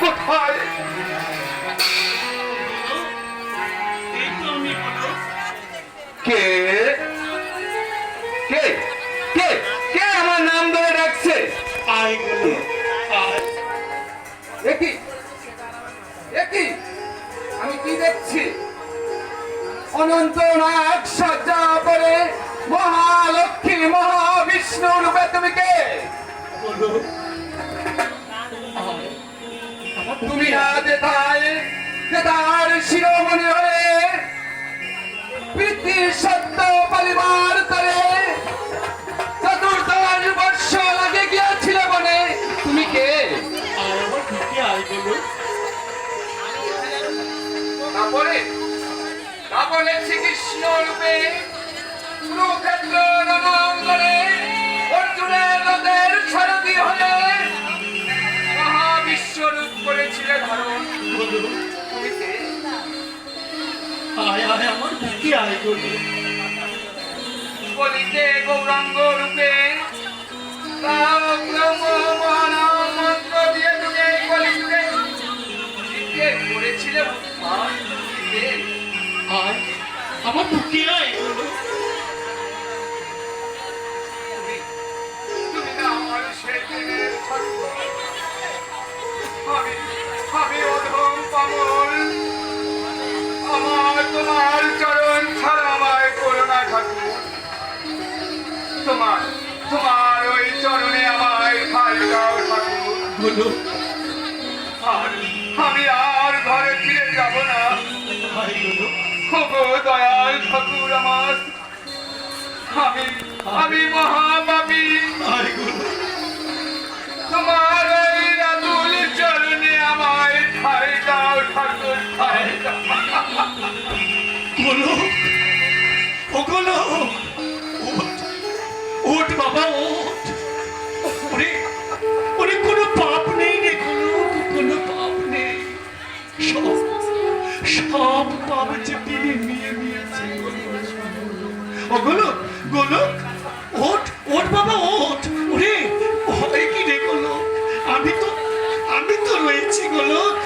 কোথায়? কে? কে? কে? কে আমার নাম ধরে ডাকছে? একই একই আমি কি দেখছি? অনন্ত নাগ সজ্জা পরে মহালক্ষ্মী মহাবিষ্ণু রূপে তুমি কে? তুমি তার শিরোমণি হয়ে সত্য পরিবার তরে চতুর্দশ রূপে অর্জুনের রথের সারথি হয়ে মহাবিশ্বরূপ করেছিলে ধারণ? আয় আয় আমার আয় বলিতে গৌরাঙ্গ রূপে মন্ত্র দিয়ে তুমি কলিযুগে করেছিলে? আয় আমার ঢুকে আয় তোমার ওই চরণে আমায় ঠাই দাও ঠাকুর। আর আমি আর ঘরে ফিরে যাব না। ওগো দয়াল ঠাকুর আমার। আমি আমি বলো। তোমার ওই রাতুল চরণে আমায় ঠাই ওগুলো গোলো ওঠ ওঠ বাবা, ওঠ। ওরে হয় কি রে গোলো? আমি তো আমি তো রয়েছি গোলক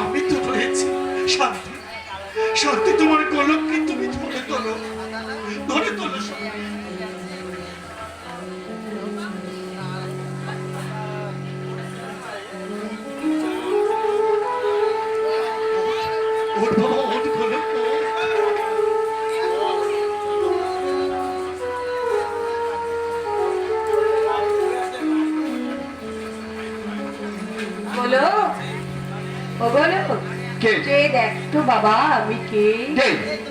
আমি তো রয়েছি। শান্তি। শান্তি তোমার গোলককে তুমি ধরে তোলো। ধরে তোলো শান্তি। ওঠ বলো। ও বলো। কে? কে দেখ তো বাবা? আমি কে? কে?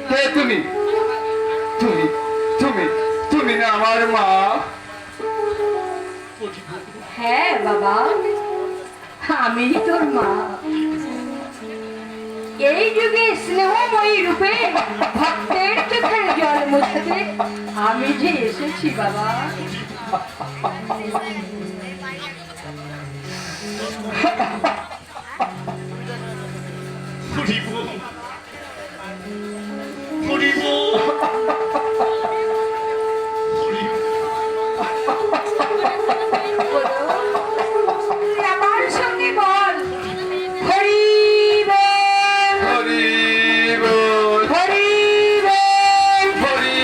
কে তুমি? তুমি? তুমি? তুমি না আমার মা? হ্যাঁ বাবা আমি তোর মা। এই যুগে স্নেহময়ী রূপে ভক্তের চোখের জল মোছাতে আমি যে এসেছি বাবা। হরিব হরিব বলো, তুই আমার সঙ্গে বল হরি বল হরি বল হরি বল হরি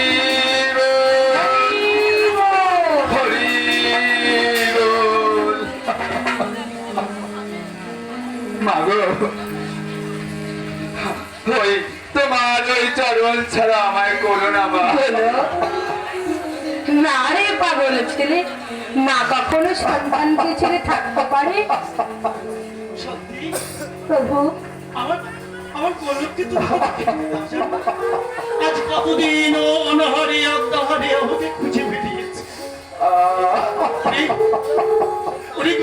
বল হরি বল হরি বল মাগো ওই তোমার ওই চরণ ছাড়া আমায় করো না মা না রে পাগল ছেলে না কখনো সন্তানকে ছেড়ে থাকতে পারে। প্রভু। আমার আমার গোলককে তো আজ কতদিন ও অনহরে অজ্ঞাহরে আমাকে খুঁজে বেরিয়েছে। ওরে,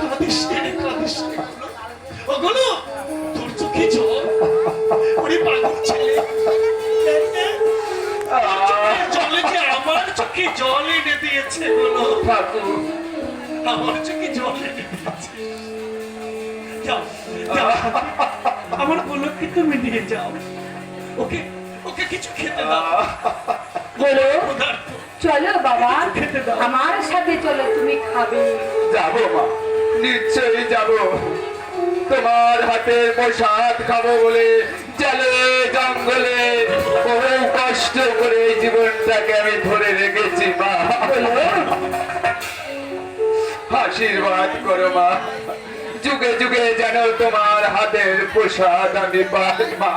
কাঁদিস রে, কাঁদিস। দিয়েছে গোলক ঠাকুর আমার চোখে জল যাও আমার গোলককে তুমি নিয়ে যাও। ওকে ওকে কিছু খেতে দাও। বলো চলো বাবা আমার সাথে চলো তুমি খাবে। যাব মা নিশ্চয়ই যাব। তোমার হাতের প্রসাদ খাব বলে জলে জঙ্গলে বহু কষ্ট করে এই জীবনটাকে আমি ধরে রেখেছি, মা। আশীর্বাদ করো, মা। যুগে যুগে যেন তোমার হাতের প্রসাদ আমি পাই, মা।